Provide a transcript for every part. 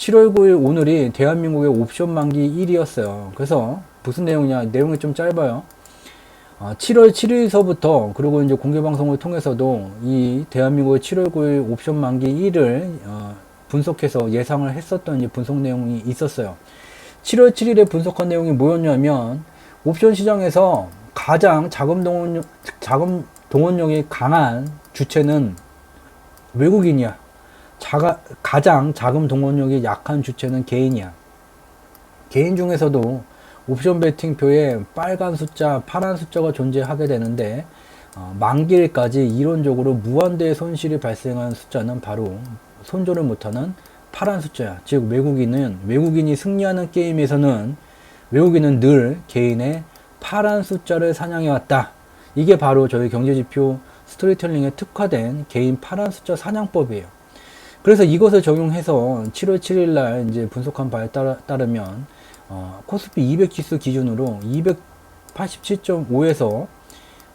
7월 9일 오늘이 대한민국의 옵션 만기 1이었어요. 그래서 무슨 내용이냐? 내용이 좀 짧아요. 어, 7월 7일서부터 그리고 이제 공개 방송을 통해서도 이 대한민국의 7월 9일 옵션 만기 1을 어, 분석해서 예상을 했었던 이 분석 내용이 있었어요. 7월 7일에 분석한 내용이 뭐였냐면 옵션 시장에서 가장 자금 동원 자금 동원력이 강한 주체는 외국인이야. 자가, 가장 자금 동원력이 약한 주체는 개인이야. 개인 중에서도 옵션 베팅표에 빨간 숫자, 파란 숫자가 존재하게 되는데 어, 만기일까지 이론적으로 무한대의 손실이 발생한 숫자는 바로 손절을 못하는 파란 숫자야. 즉 외국인은 외국인이 승리하는 게임에서는 외국인은 늘 개인의 파란 숫자를 사냥해 왔다. 이게 바로 저희 경제지표 스토리텔링에 특화된 개인 파란 숫자 사냥법이에요. 그래서 이것을 적용해서 7월 7일 날 이제 분석한 바에 따르, 따르면 어, 코스피 200 지수 기준으로 287.5에서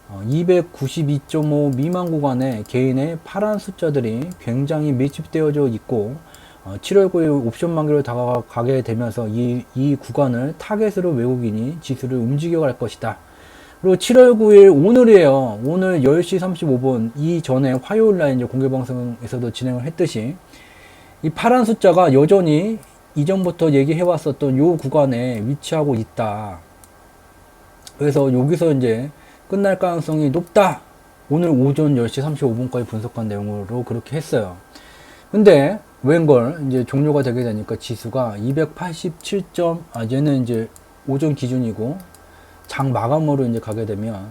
어, 292.5 미만 구간에 개인의 파란 숫자들이 굉장히 밀집되어져 있고 어, 7월 9일 옵션 만기로 다가가게 되면서 이, 이 구간을 타겟으로 외국인이 지수를 움직여 갈 것이다. 그리고 7월 9일 오늘이에요. 오늘 10시 35분 이 전에 화요일 날 이제 공개 방송에서도 진행을 했듯이 이 파란 숫자가 여전히 이전부터 얘기해 왔었던 요 구간에 위치하고 있다. 그래서 여기서 이제 끝날 가능성이 높다. 오늘 오전 10시 35분까지 분석한 내용으로 그렇게 했어요. 근데 웬걸 이제 종료가 되게 되니까 지수가 287점 아 얘는 이제 오전 기준이고 장 마감으로 이제 가게 되면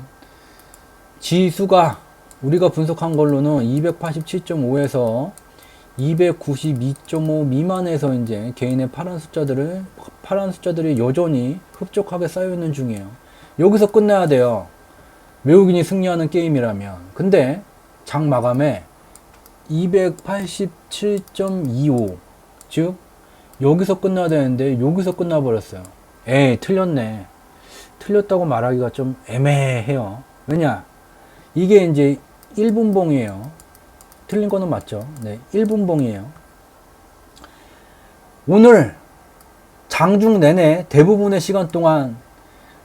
지수가 우리가 분석한 걸로는 287.5에서 292.5 미만에서 이제 개인의 파란 숫자들을 파란 숫자들이 여전히 흡족하게 쌓여 있는 중이에요. 여기서 끝내야 돼요. 외국인이 승리하는 게임이라면. 근데 장 마감에 287.25. 즉 여기서 끝나야 되는데 여기서 끝나 버렸어요. 에이, 틀렸네. 틀렸다고 말하기가 좀 애매해요. 왜냐? 이게 이제 1분봉이에요. 틀린 거는 맞죠? 네, 1분봉이에요. 오늘 장중 내내 대부분의 시간 동안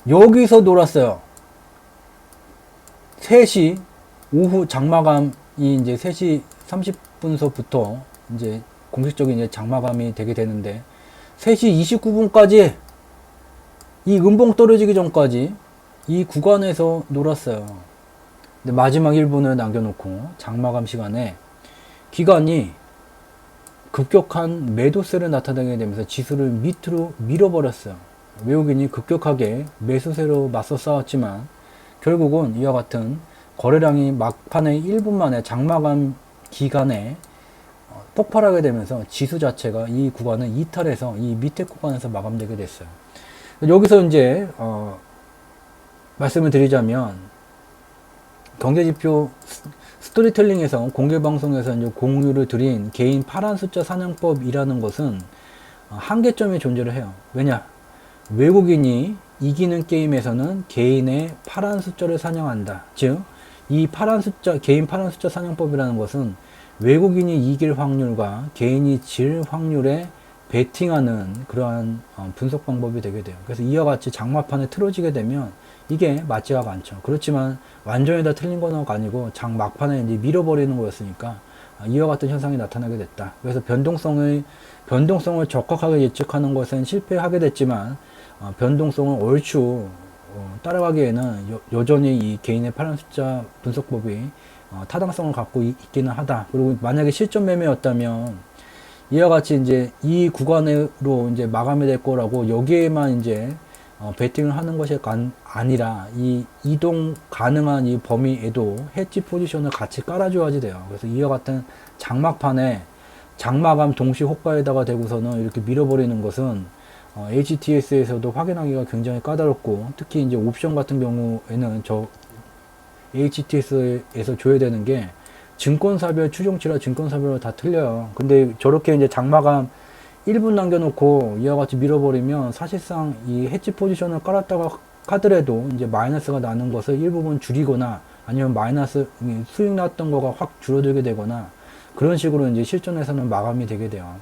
여기서 놀았어요. 3시 오후 장마감이 이제 3시 30분서부터 이제 공식적인 이제 장마감이 되게 되는데 3시 29분까지 이 음봉 떨어지기 전까지 이 구간에서 놀았어요. 근데 마지막 1분을 남겨놓고 장마감 시간에 기관이 급격한 매도세를 나타내게 되면서 지수를 밑으로 밀어버렸어요. 외국인이 급격하게 매수세로 맞서 싸웠지만 결국은 이와 같은 거래량이 막판에 1분 만에 장마감 기간에 어, 폭발하게 되면서 지수 자체가 이 구간을 이탈해서 이 밑에 구간에서 마감되게 됐어요. 여기서 이제 어, 말씀을 드리자면 경제지표 스토리텔링에서 공개방송에서 이제 공유를 드린 개인 파란 숫자 사냥법이라는 것은 어, 한계점이 존재를 해요. 왜냐? 외국인이 이기는 게임에서는 개인의 파란 숫자를 사냥한다. 즉, 이 파란 숫자, 개인 파란 숫자 사냥법이라는 것은 외국인이 이길 확률과 개인이 질 확률에 베팅하는 그러한 어, 분석 방법이 되게 돼요. 그래서 이와 같이 장마판에 틀어지게 되면 이게 맞지가 않죠. 그렇지만 완전히 다 틀린 건 아니고 장 막판에 이제 밀어버리는 거였으니까 어, 이와 같은 현상이 나타나게 됐다. 그래서 변동성을 변동성을 적확하게 예측하는 것은 실패하게 됐지만 어, 변동성을 얼추 어, 따라가기에는 여, 전히이 개인의 파란 숫자 분석법이 어, 타당성을 갖고 있, 있기는 하다. 그리고 만약에 실전 매매였다면 이와 같이 이제 이 구간으로 이제 마감이 될 거라고 여기에만 이제 어, 베팅을 하는 것이 간, 아니라 이 이동 가능한 이 범위에도 해지 포지션을 같이 깔아줘야지 돼요. 그래서 이와 같은 장막판에 장마감 동시 호가에다가 대고서는 이렇게 밀어버리는 것은 어, HTS에서도 확인하기가 굉장히 까다롭고 특히 이제 옵션 같은 경우에는 저 HTS에서 줘야 되는 게 증권사별 추종치라 증권사별로 다 틀려요. 근데 저렇게 이제 장마감 1분 남겨놓고 이와 같이 밀어버리면 사실상 이 해치 포지션을 깔았다가 하더라도 이제 마이너스가 나는 것을 일부분 줄이거나 아니면 마이너스 수익 났던 거가 확 줄어들게 되거나 그런 식으로 이제 실전에서는 마감이 되게 돼요.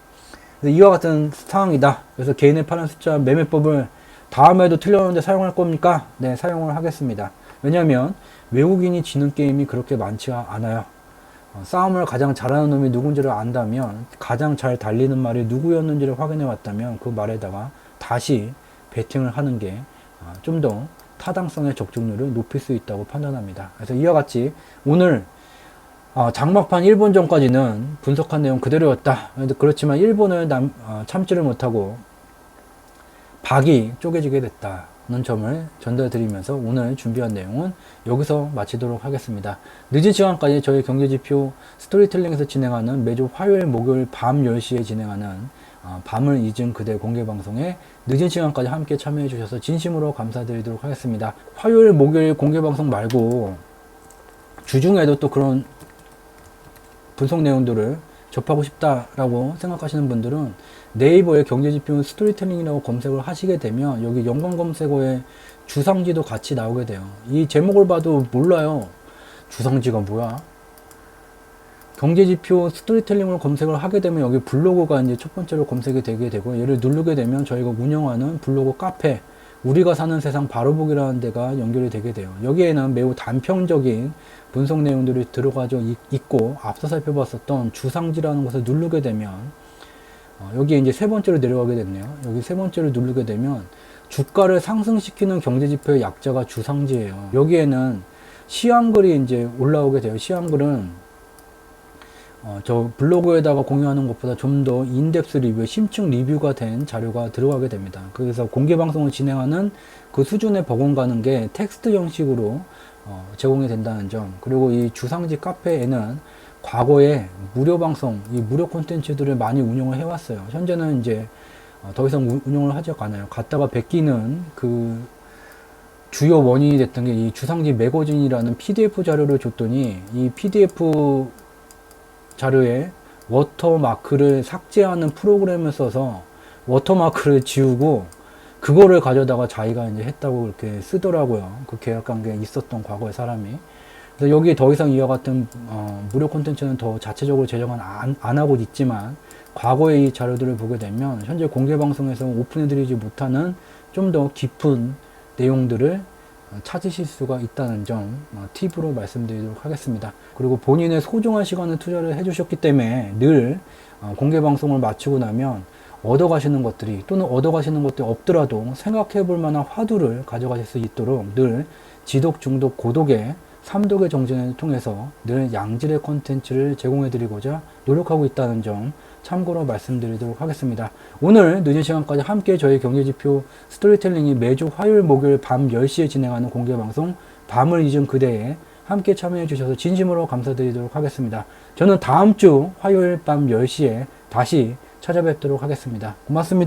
이와 같은 상황이다. 그래서 개인의 파란 숫자 매매법을 다음에도 틀렸는데 사용할 겁니까? 네, 사용을 하겠습니다. 왜냐하면 외국인이 지는 게임이 그렇게 많지가 않아요. 어, 싸움을 가장 잘하는 놈이 누군지를 안다면 가장 잘 달리는 말이 누구였는지를 확인해 왔다면 그 말에다가 다시 베팅을 하는 게 좀 더 타당성의 적중률을 높일 수 있다고 판단합니다. 그래서 이와 같이 오늘 어, 장막판 1분 전까지는 분석한 내용 그대로였다. 그렇지만 1분을 남, 어, 참지를 못하고 박이 쪼개지게 됐다 는 점을 전달드리면서 오늘 준비한 내용은 여기서 마치도록 하겠습니다. 늦은 시간까지 저희 경제지표 스토리텔링에서 진행하는 매주 화요일, 목요일 밤 10시에 진행하는 어, 밤을 잊은 그대 공개 방송에 늦은 시간까지 함께 참여해 주셔서 진심으로 감사드리도록 하겠습니다. 화요일, 목요일 공개 방송 말고 주중에도 또 그런 분석 내용들을 접하고 싶다라고 생각하시는 분들은 네이버에 경제지표 스토리텔링이라고 검색을 하시게 되면 여기 연관 검색어에 주상지도 같이 나오게 돼요. 이 제목을 봐도 몰라요. 주상지가 뭐야? 경제지표 스토리텔링을 검색을 하게 되면 여기 블로그가 이제 첫 번째로 검색이 되게 되고 얘를 누르게 되면 저희가 운영하는 블로그 카페 우리가 사는 세상 바로보기라는 데가 연결이 되게 돼요. 여기에는 매우 단편적인 분석 내용들이 들어가져 있- 있고 앞서 살펴봤었던 주상지라는 것을 누르게 되면 어, 여기에 이제 세 번째로 내려가게 됐네요. 여기 세 번째를 누르게 되면 주가를 상승시키는 경제지표의 약자가 주상지예요. 여기에는 시황글이 이제 올라오게 돼요. 시황글은 어, 저 블로그에다가 공유하는 것보다 좀 더 인덱스 리뷰, 심층 리뷰가 된 자료가 들어가게 됩니다. 그래서 공개 방송을 진행하는 그 수준에 버금가는 게 텍스트 형식으로 어, 제공이 된다는 점. 그리고 이 주상지 카페에는 과거에 무료 방송, 이 무료 콘텐츠들을 많이 운영을 해왔어요. 현재는 이제 어, 더 이상 우- 운영을 하지 않아요. 갔다가 베끼는 그 주요 원인이 됐던 게 이 주상지 매거진이라는 PDF 자료를 줬더니 이 PDF 자료에 워터마크를 삭제하는 프로그램을 써서 워터마크를 지우고 그거를 가져다가 자기가 이제 했다고 이렇게 쓰더라고요. 그 계약 관계에 있었던 과거의 사람이. 그래서 여기에 더 이상 이와 같은 어, 무료 콘텐츠는 더 자체적으로 제정은 안, 안 하고 있지만 과거의 이 자료들을 보게 되면 현재 공개 방송에서 오픈해드리지 못하는 좀 더 깊은 내용들을 어, 찾으실 수가 있다는 점 어, 팁으로 말씀드리도록 하겠습니다. 그리고 본인의 소중한 시간을 투자를 해주셨기 때문에 늘 어, 공개 방송을 마치고 나면 얻어가시는 것들이 또는 얻어가시는 것들이 없더라도 생각해 볼 만한 화두를 가져가실 수 있도록 늘 지독, 중독, 고독의 삼독의 정진을 통해서 늘 양질의 콘텐츠를 제공해 드리고자 노력하고 있다는 점 참고로 말씀드리도록 하겠습니다. 오늘 늦은 시간까지 함께 저희 경제지표 스토리텔링이 매주 화요일, 목요일 밤 10시에 진행하는 공개방송 밤을 잊은 그대에 함께 참여해 주셔서 진심으로 감사드리도록 하겠습니다. 저는 다음 주 화요일 밤 10시에 다시 찾아뵙도록 하겠습니다. 고맙습니다.